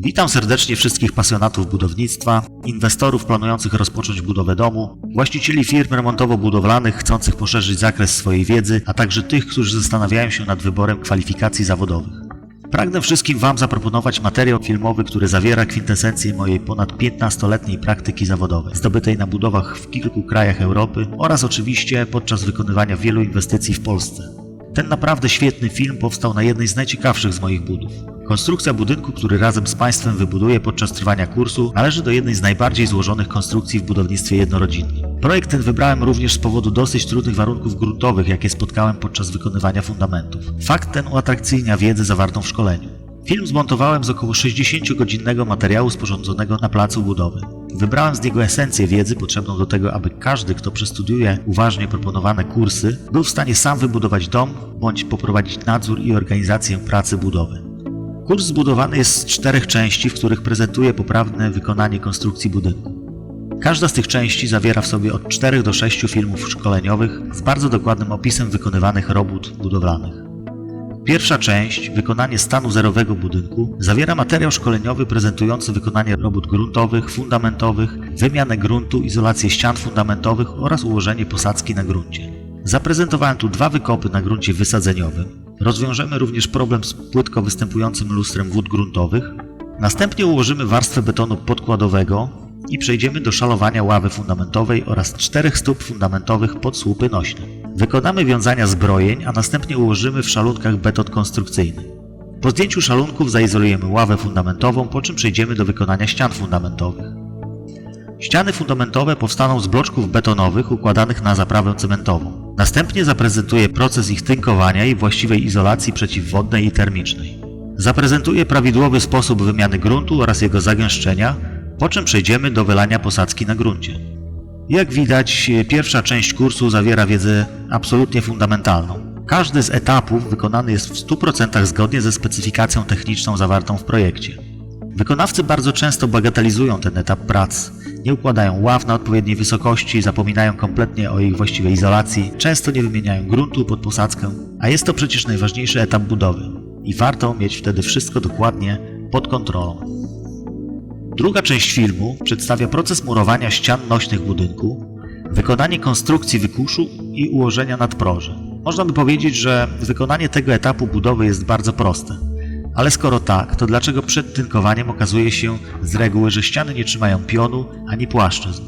Witam serdecznie wszystkich pasjonatów budownictwa, inwestorów planujących rozpocząć budowę domu, właścicieli firm remontowo-budowlanych chcących poszerzyć zakres swojej wiedzy, a także tych, którzy zastanawiają się nad wyborem kwalifikacji zawodowych. Pragnę wszystkim Wam zaproponować materiał filmowy, który zawiera kwintesencję mojej ponad 15-letniej praktyki zawodowej, zdobytej na budowach w kilku krajach Europy oraz oczywiście podczas wykonywania wielu inwestycji w Polsce. Ten naprawdę świetny film powstał na jednej z najciekawszych z moich budów. Konstrukcja budynku, który razem z Państwem wybuduję podczas trwania kursu, należy do jednej z najbardziej złożonych konstrukcji w budownictwie jednorodzinnym. Projekt ten wybrałem również z powodu dosyć trudnych warunków gruntowych, jakie spotkałem podczas wykonywania fundamentów. Fakt ten uatrakcyjnia wiedzę zawartą w szkoleniu. Film zmontowałem z około 60-godzinnego materiału sporządzonego na placu budowy. Wybrałem z niego esencję wiedzy potrzebną do tego, aby każdy, kto przestudiuje uważnie proponowane kursy, był w stanie sam wybudować dom bądź poprowadzić nadzór i organizację pracy budowy. Kurs zbudowany jest z czterech części, w których prezentuje poprawne wykonanie konstrukcji budynku. Każda z tych części zawiera w sobie od 4 do 6 filmów szkoleniowych z bardzo dokładnym opisem wykonywanych robót budowlanych. Pierwsza część, wykonanie stanu zerowego budynku, zawiera materiał szkoleniowy prezentujący wykonanie robót gruntowych, fundamentowych, wymianę gruntu, izolację ścian fundamentowych oraz ułożenie posadzki na gruncie. Zaprezentowałem tu dwa wykopy na gruncie wysadzeniowym. Rozwiążemy również problem z płytko występującym lustrem wód gruntowych. Następnie ułożymy warstwę betonu podkładowego i przejdziemy do szalowania ławy fundamentowej oraz czterech stóp fundamentowych pod słupy nośne. Wykonamy wiązania zbrojeń, a następnie ułożymy w szalunkach beton konstrukcyjny. Po zdjęciu szalunków zaizolujemy ławę fundamentową, po czym przejdziemy do wykonania ścian fundamentowych. Ściany fundamentowe powstaną z bloczków betonowych układanych na zaprawę cementową. Następnie zaprezentuję proces ich tynkowania i właściwej izolacji przeciwwodnej i termicznej. Zaprezentuję prawidłowy sposób wymiany gruntu oraz jego zagęszczenia, po czym przejdziemy do wylania posadzki na gruncie. Jak widać, pierwsza część kursu zawiera wiedzę absolutnie fundamentalną. Każdy z etapów wykonany jest w 100% zgodnie ze specyfikacją techniczną zawartą w projekcie. Wykonawcy bardzo często bagatelizują ten etap prac. Nie układają ław na odpowiedniej wysokości, zapominają kompletnie o ich właściwej izolacji, często nie wymieniają gruntu pod posadzkę, a jest to przecież najważniejszy etap budowy i warto mieć wtedy wszystko dokładnie pod kontrolą. Druga część filmu przedstawia proces murowania ścian nośnych budynku, wykonanie konstrukcji wykuszu i ułożenia nadproży. Można by powiedzieć, że wykonanie tego etapu budowy jest bardzo proste. Ale skoro tak, to dlaczego przed tynkowaniem okazuje się z reguły, że ściany nie trzymają pionu ani płaszczyzn?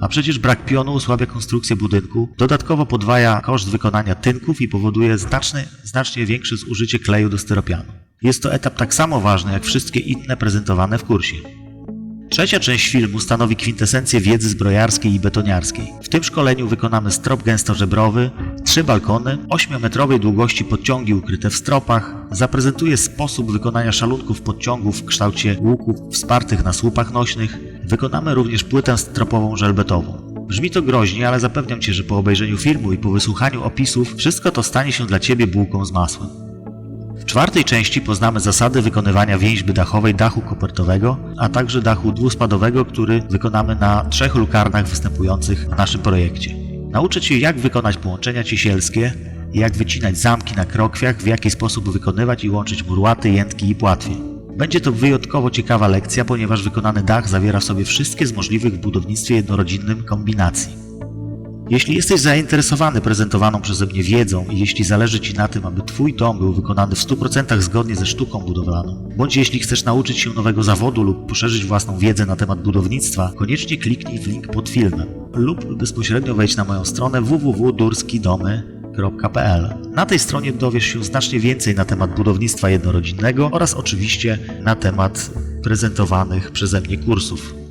A przecież brak pionu osłabia konstrukcję budynku, dodatkowo podwaja koszt wykonania tynków i powoduje znacznie, znacznie większe zużycie kleju do styropianu. Jest to etap tak samo ważny jak wszystkie inne prezentowane w kursie. Trzecia część filmu stanowi kwintesencję wiedzy zbrojarskiej i betoniarskiej. W tym szkoleniu wykonamy strop gęstożebrowy, trzy balkony, 8-metrowej długości podciągi ukryte w stropach, zaprezentuję sposób wykonania szalunków podciągów w kształcie łuków wspartych na słupach nośnych, wykonamy również płytę stropową żelbetową. Brzmi to groźnie, ale zapewniam Cię, że po obejrzeniu filmu i po wysłuchaniu opisów wszystko to stanie się dla Ciebie bułką z masłem. Czwartej części poznamy zasady wykonywania więźby dachowej dachu kopertowego, a także dachu dwuspadowego, który wykonamy na trzech lukarnach występujących w naszym projekcie. Nauczę Cię jak wykonać połączenia ciesielskie, jak wycinać zamki na krokwiach, w jaki sposób wykonywać i łączyć murłaty, jętki i płatwie. Będzie to wyjątkowo ciekawa lekcja, ponieważ wykonany dach zawiera w sobie wszystkie z możliwych w budownictwie jednorodzinnym kombinacji. Jeśli jesteś zainteresowany prezentowaną przeze mnie wiedzą i jeśli zależy Ci na tym, aby Twój dom był wykonany w 100% zgodnie ze sztuką budowlaną, bądź jeśli chcesz nauczyć się nowego zawodu lub poszerzyć własną wiedzę na temat budownictwa, koniecznie kliknij w link pod filmem lub bezpośrednio wejdź na moją stronę www.durskidomy.pl. Na tej stronie dowiesz się znacznie więcej na temat budownictwa jednorodzinnego oraz oczywiście na temat prezentowanych przeze mnie kursów.